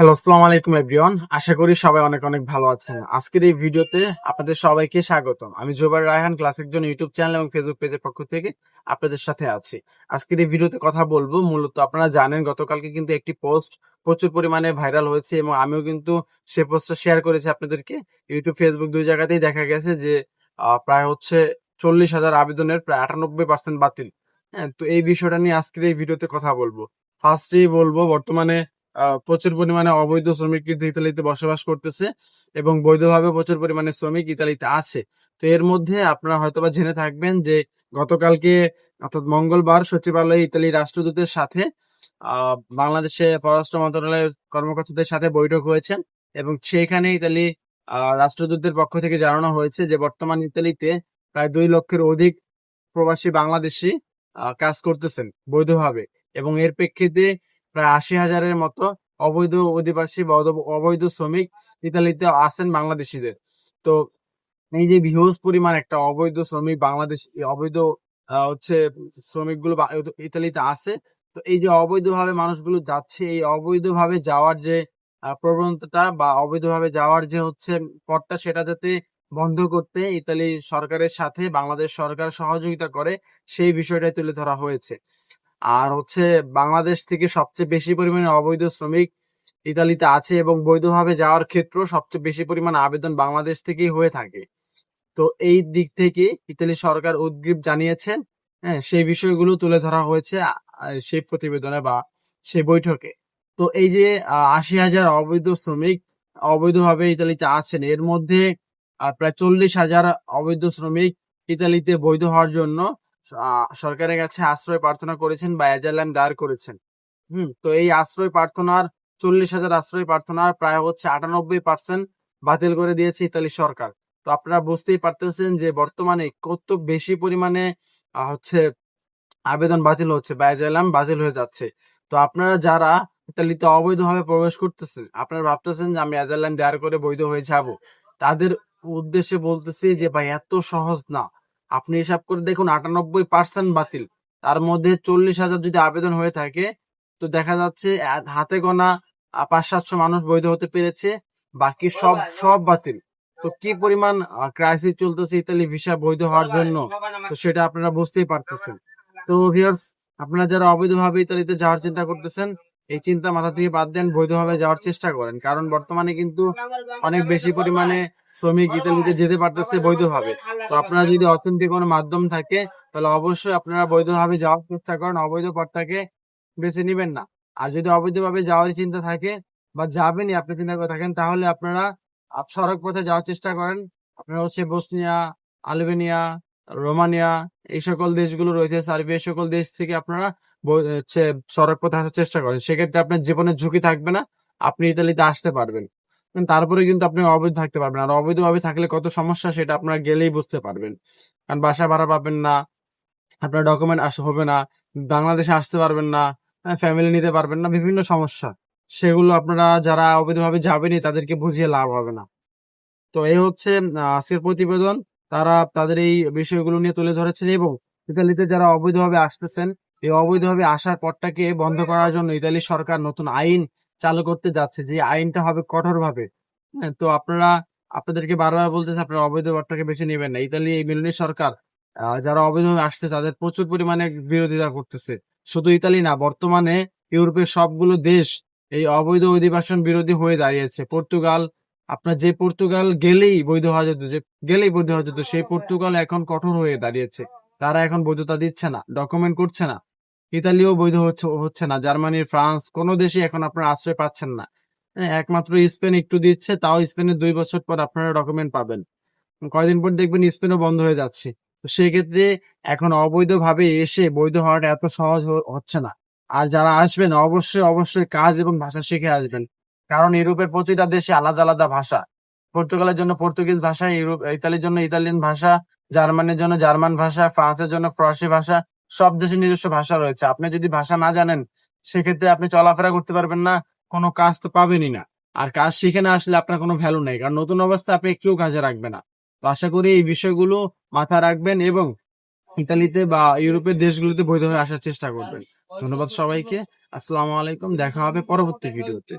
Hello আসসালামু আলাইকুম everyone আশা করি সবাই অনেক অনেক ভালো আছেন। আজকের এই ভিডিওতে আপনাদের সবাইকে স্বাগতম। আমি জোবার রায়হান ক্লাস একজন ইউটিউব চ্যানেল এবং ফেসবুক পেজের পক্ষ থেকে আপনাদের সাথে আছি। আজকের এই ভিডিওতে কথা বলব, মূলত আপনারা জানেন গতকালকে কিন্তু একটি পোস্ট প্রচুর পরিমাণে ভাইরাল হয়েছে এবং আমিও কিন্তু সে পোস্টটা শেয়ার করেছি আপনাদেরকে। ইউটিউব ফেসবুক দুই জায়গাতেই দেখা গেছে যে প্রায় হচ্ছে চল্লিশ হাজার আবেদনের প্রায় আটানব্বই পার্সেন্ট বাতিল। হ্যাঁ তো এই বিষয়টা নিয়ে আজকের এই ভিডিওতে কথা বলব। ফার্স্টেই বলব, বর্তমানে প্রচুর পরিমাণে অবৈধ শ্রমিক কিন্তু ইতালিতে বসবাস করতেছে এবং বৈধভাবে প্রচুর পরিমাণে শ্রমিক ইতালিতে আছে। তো এর মধ্যে আপনারা হয়তোবা জেনে থাকবেন যে গতকালকে অর্থাৎ মঙ্গলবার সচিবালয়ে ইতালি রাষ্ট্রদূতের সাথে বাংলাদেশে পররাষ্ট্র মন্ত্রণালয়ের কর্মকর্তাদের সাথে বৈঠক হয়েছে এবং সেখানে ইতালি আহ, রাষ্ট্রদূতের পক্ষ থেকে জানানো হয়েছে যে বর্তমান ইতালিতে প্রায় দুই লক্ষের অধিক প্রবাসী বাংলাদেশি কাজ করতেছেন বৈধভাবে এবং এর প্রেক্ষিতে প্রায় আশি হাজারের মতো অবৈধ অধিবাসী বা অবৈধ শ্রমিক ইতালিতে আছেন বাংলাদেশিদের। তো এই যে বিহুজ পরিমাণ একটা অবৈধ শ্রমিক বাংলাদেশ অবৈধ হচ্ছে শ্রমিকগুলো ইতালিতে আছে তো এই যে অবৈধভাবে মানুষগুলো যাচ্ছে, এই অবৈধভাবে যাওয়ার যে প্রবণতাটা বা অবৈধভাবে যাওয়ার যে হচ্ছে পথটা সেটা যাতে বন্ধ করতে ইতালি সরকারের সাথে বাংলাদেশ সরকার সহযোগিতা করে, সেই বিষয়টাই তুলে ধরা হয়েছে। আর হচ্ছে বাংলাদেশ থেকে সবচেয়ে বেশি পরিমাণে অবৈধ শ্রমিক ইতালিতে আছে এবং বৈধভাবে যাওয়ার ক্ষেত্রেও সবচেয়ে বেশি পরিমাণ আবেদন বাংলাদেশ থেকেই হয়ে থাকে। তো এই দিক থেকে ইতালি সরকার উদ্গ্রীব জানিয়েছেন হ্যাঁ সেই বিষয়গুলো তুলে ধরা হয়েছে সেই প্রতিবেদনে বা সেই বৈঠকে। তো এই যে আশি হাজার অবৈধ শ্রমিক অবৈধভাবে ইতালিতে আছেন, এর মধ্যে প্রায় চল্লিশ হাজার অবৈধ শ্রমিক ইতালিতে বৈধ হওয়ার জন্য সরকারের কাছে আশ্রয় প্রার্থনা করেছেন বা এজালাম দায়ের করেছেন। হুম, তো এই আশ্রয় প্রার্থনার চল্লিশ হাজার আশ্রয় প্রার্থনার প্রায় হচ্ছে আটানব্বই পার্সেন্ট বাতিল করে দিয়েছে ইতালি সরকার। তো আপনারা বুঝতেই পারতেছেন যে বর্তমানে কত বেশি পরিমাণে হচ্ছে আবেদন বাতিল হচ্ছে বা এজালাম বাতিল হয়ে যাচ্ছে। তো আপনারা যারা ইতালিতে অবৈধভাবে প্রবেশ করতেছেন, আপনারা ভাবতেছেন যে আমি এজালাম দায়ের করে বৈধ হয়ে যাব। তাদের উদ্দেশ্যে বলতেছি যে ভাই, এত সহজ না। আপনি হিসাব করে দেখুন আটানব্বই পার্সেন্ট বাতিল। তার মধ্যে চল্লিশ হাজার যদি আবেদন হয়ে থাকে, তো দেখা যাচ্ছে হাতে গোনা পাঁচ সাতশো মানুষ বৈধ হতে পেরেছে, বাকি সব সব বাতিল। তো কি পরিমাণ ক্রাইসিস চলতেছে ইতালি ভিসা বৈধ হওয়ার জন্য, তো সেটা আপনারা বুঝতেই পারতেছেন। তো ভিউয়ার্স আপনারা যারা অবৈধভাবে ইতালিতে যাওয়ার চিন্তা করতেছেন, এই চিন্তা মাথা থেকে বাদ দেন, বৈধভাবে যাওয়ার চেষ্টা করেন। কারণ বর্তমানে কিন্তু অনেক বেশি পরিমাণে শ্রমিক ইতালিতে যেতে পারতেছে বৈধভাবে। তো আপনারা যদি অথেন্টিক কোনো মাধ্যম থাকে তাহলে অবশ্যই আপনারা বৈধভাবে যাওয়ার চেষ্টা করেন অবৈধ পথটাকে বেছে নিবেন না। আর যদি অবৈধভাবে যাওয়ার চিন্তা থাকে বা যাবেনই আপনি চিন্তা করে থাকেন তাহলে আপনারা আপ- সড়ক পথে যাওয়ার চেষ্টা করেন। আপনারা হচ্ছে বসনিয়া আলবেনিয়া রোমানিয়া এই সকল দেশগুলো রয়েছে সার্বিয়া এই সকল দেশ থেকে আপনারা হচ্ছে সড়ক পথে আসার চেষ্টা করেন। সেক্ষেত্রে আপনার জীবনের ঝুঁকি থাকবে না আপনি ইতালিতে আসতে পারবেন। তারপরে কিন্তু আপনি অবৈধ থাকতে পারবেন। আর অবৈধভাবে থাকলে কত সমস্যা সেটা আপনারা গেলেই বুঝতে পারবেন। কারণ বাসা ভাড়া পাবেন না, আপনার ডকুমেন্ট আস, হবে না, বাংলাদেশে আসতে পারবেন না ফ্যামিলি নিতে পারবেন না, বিভিন্ন সমস্যা। সেগুলো আপনারা যারা অবৈধভাবে যাবেনই তাদেরকে বুঝিয়ে লাভ হবে না। তো এই হচ্ছে আজকের প্রতিবেদন। তারা তাদের এই বিষয়গুলো নিয়ে তুলে ধরেছেন এবং ইতালিতে যারা অবৈধভাবে আসতেছেন, এই অবৈধভাবে আসার পথটাকে বন্ধ করার জন্য ইতালি সরকার নতুন আইন চালু করতে যাচ্ছে যে আইনটা হবে কঠোরভাবে। হ্যাঁ, তো আপনারা আপনাদেরকে বারবার বলতেছে আপনারা অবৈধ পথটাকে বেছে নেবেন না। ইতালি এই মিলনি সরকার যারা অবৈধভাবে আসছে তাদের প্রচুর পরিমাণে বিরোধিতা করতেছে। শুধু ইতালি না বর্তমানে ইউরোপের সবগুলো দেশ এই অবৈধ অধিবাসন বিরোধী হয়ে দাঁড়িয়েছে। পর্তুগাল আপনার যে পর্তুগাল গেলেই বৈধ হওয়া যেত যে গেলেই বৈধ হওয়া যেত সেই পর্তুগাল এখন কঠোর হয়ে দাঁড়িয়েছে। তারা এখন বৈধতা দিচ্ছে না ডকুমেন্ট করছে না। ইতালিও বৈধ হচ্ছে হচ্ছে না। জার্মানি ফ্রান্স কোনো দেশে এখন আপনারা আশ্রয় পাচ্ছেন না। হ্যাঁ, একমাত্র স্পেন একটু দিচ্ছে তাও স্পেনের দুই বছর পর আপনারা ডকুমেন্ট পাবেন। কয়দিন পর দেখবেন স্পেনও বন্ধ হয়ে যাচ্ছে। তো সেক্ষেত্রে এখন অবৈধভাবে এসে বৈধ হওয়াটা এত সহজ হচ্ছে না। আর যারা আসবেন অবশ্যই অবশ্যই কাজ এবং ভাষা শিখে আসবেন। কারণ ইউরোপের প্রতিটা দেশে আলাদা আলাদা ভাষা। পর্তুগালের জন্য পর্তুগিজ ভাষা ইউরোপ ইতালির জন্য ইতালিয়ান ভাষা জার্মানির জন্য জার্মান ভাষা ফ্রান্সের জন্য ফরাসি ভাষা সব দেশের নিজস্ব ভাষা রয়েছে। আপনি যদি ভাষা না জানেন, সেক্ষেত্রে আপনি চলাফেরা করতে পারবেন না, কোনো কাজ তো পাবেনই না। আর কাজ শিখে না আসলে আপনার কোনো ভ্যালু নেই, কারণ নতুন অবস্থা আপনি একটু কাজে রাখবে না। তো আশা করি এই বিষয়গুলো মাথায় রাখবেন এবং ইতালিতে বা ইউরোপের দেশগুলোতে বৈধভাবে আসার চেষ্টা করবেন। ধন্যবাদ সবাইকে। আসসালামু আলাইকুম, দেখা হবে পরবর্তী ভিডিওতে।